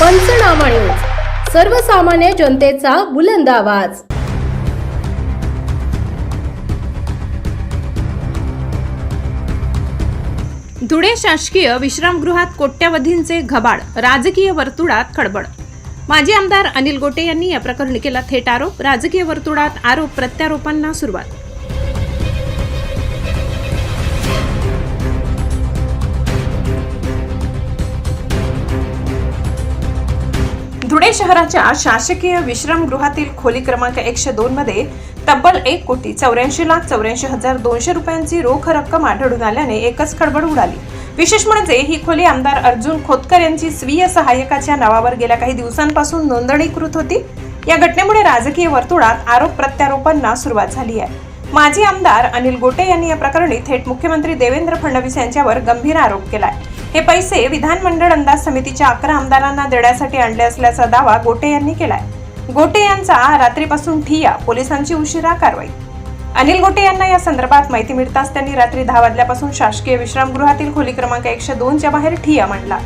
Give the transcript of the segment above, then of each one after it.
पंचनामा न्यूज. सर्वसामान्य जनतेचा बुलंद आवाज. धुळे शासकीय विश्रामगृहात कोट्यवधींचे घबाड राजकीय वर्तुळात खडबड. माजी आमदार अनिल गोटे यांनी या प्रकरणी केला थेट आरोप राजकीय वर्तुळात आरोप प्रत्यारोपांना सुरुवात. शहराच्या शासकीय विश्रामगृहातील खोली क्रमांक एकशे दोन मध्ये तब्बल एक कोटी चौऱ्याऐंशी लाख चौऱ्याऐंशी हजार दोनशे रुपयांची रोख रक्कम आढळून आल्याने एकच खडबड उडाली. विशेष म्हणजे ही खोली आमदार अर्जुन खोतकर यांची स्वीय सहाय्यकाच्या नावावर गेल्या काही दिवसांपासून नोंदणीकृत होती. या घटनेमुळे राजकीय वर्तुळात आरोप प्रत्यारोपांना सुरुवात झाली आहे. माजी आमदार अनिल गोटे यांनी या प्रकरणी थेट मुख्यमंत्री देवेंद्र फडणवीस यांच्यावर गंभीर आरोप केलाय. हे पैसे विधानमंडळ अंदाज समितीच्या अकरा आमदारांना देण्यासाठी आणले असल्याचा दावा गोटे यांनी केलाय. गोटे यांचा रात्रीपासून ठिया पोलिसांची उशिरा कारवाई. अनिल गोटे यांना या संदर्भात माहिती मिळताच त्यांनी रात्री दहा वाजल्यापासून शासकीय विश्रामगृहातील खोली क्रमांक एकशे दोनच्या बाहेर ठिया मांडला.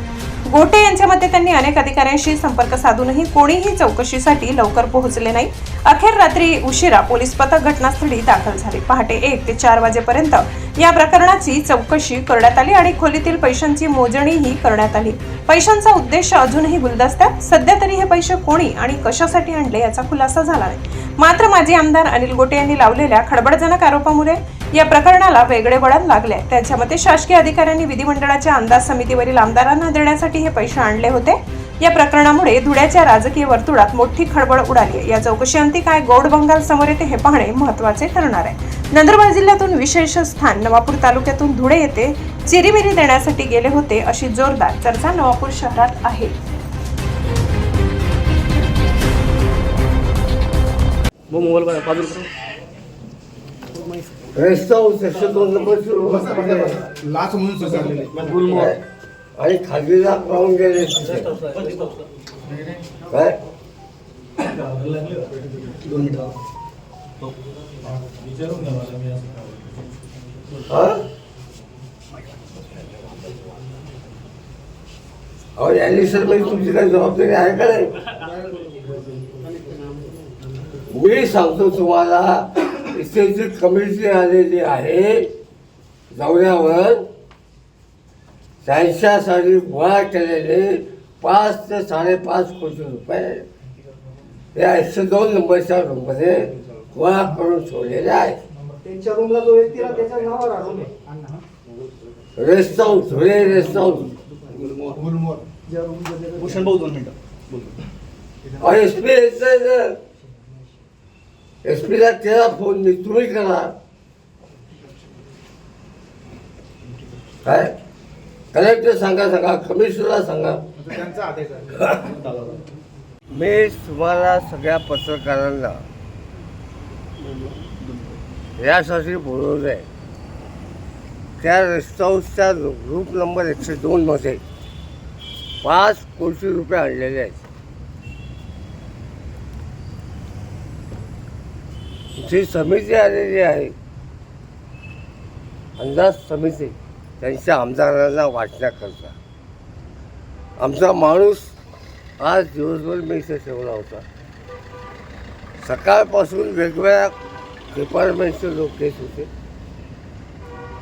गोटे यांच्या मते त्यांनी अनेक अधिकाऱ्यांशी संपर्क साधूनही कोणीही चौकशीसाठी लवकर पोहोचले नाही. अखेर रात्री उशिरा पोलीस पथक घटनास्थळी दाखल झाले. पहाटे एक ते चार वाजेपर्यंत या प्रकरणाची चौकशी करण्यात आली आणि खोलीतील पैशांची मोजणीही करण्यात आली. पैशांचा उद्देश अजूनही गुलदस्त्यात. सध्या तरी हे पैसे कोणी आणि कशासाठी आणले याचा खुलासा झाला नाही. मात्र माजी आमदार अनिल गोटे यांनी लावलेल्या खडबडजनक आरोपामुळे या प्रकरणाला वेगळे वळण लागले. त्याच्या मते शासकीय अधिकाऱ्यांनी विधिमंडळाच्या अंदाज समितीवरील आमदारांना देण्यासाठी हे पैसे आणले होते. या प्रकरणामुळे धुळ्याच्या राजकीय वर्तुळात मोठी खळबळ उडाली आहे. या चौकशीअंती काय गौड बंगाल समोर येते हे पाहणे महत्त्वाचे ठरणार आहे. नंदुरबार जिल्ह्यातून विशेष स्थान नवापूर तालुक्यातून धुळे येथे चिरीमिरी देण्यासाठी गेले होते अशी जोरदार चर्चा नवापूर शहरात आहे. मोबाईल. रस्ता सुरू लाच म्हणून गुलमोहर आणि खाजगीला पाहून गेले. तिथे. काय हा? अहो यांनी सर म्हणजे तुमची काही जबाबदारी आहे का नाही? मी सांगतो तुम्हाला इथे कमिटी आलेली आहे. दौऱ्यावर त्यांच्यासाठी गोळा केलेले पाच ते साडेपाच कोटी रुपये. या एकशे दोन नंबरच्या रूममध्ये गोळा करून ठेवलेले आहेत. त्यांच्या रूमला जो व्यक्ती राहतो त्याच्या नावावर रूम आहे Anna rest house Dhule rest house. Bhushan भाऊ दोन मिनिटं. अहो एस पीला केला फोन मी तुम्ही करा. काय? कलेक्टर सांगा सांगा कमिशनरला सांगा. त्यांचा आदेश आहे मी तुम्हाला सगळ्या पत्रकारांना यासाठी बोलवलं आहे. त्या रेस्ट हाऊसच्या ग्रुप नंबर एकशे दोनमध्ये पाच कोटी रुपये आणलेले आहेत. जी समिती आलेली आहे. अंदाज समिती त्यांच्या आमदारांना वाटण्याकरता आमचा माणूस आज दिवसभर मी इथे ठेवला होता. सकाळपासून वेगवेगळ्या डिपार्टमेंटचे लोक येत होते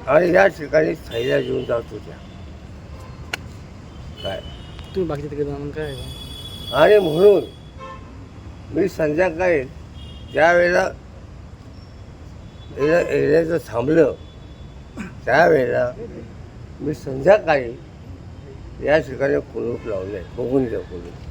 आणि या ठिकाणी थैल्या घेऊन जात होत्या. काय? तुम्ही तिकडे जाऊन काय? आणि म्हणून मी संध्याकाळी ज्या एकदा एकदा एरियाचं थांबलं. त्यावेळेला मी संध्याकाळी या ठिकाणी कुलूप लावले बघून घ्या कुलूप.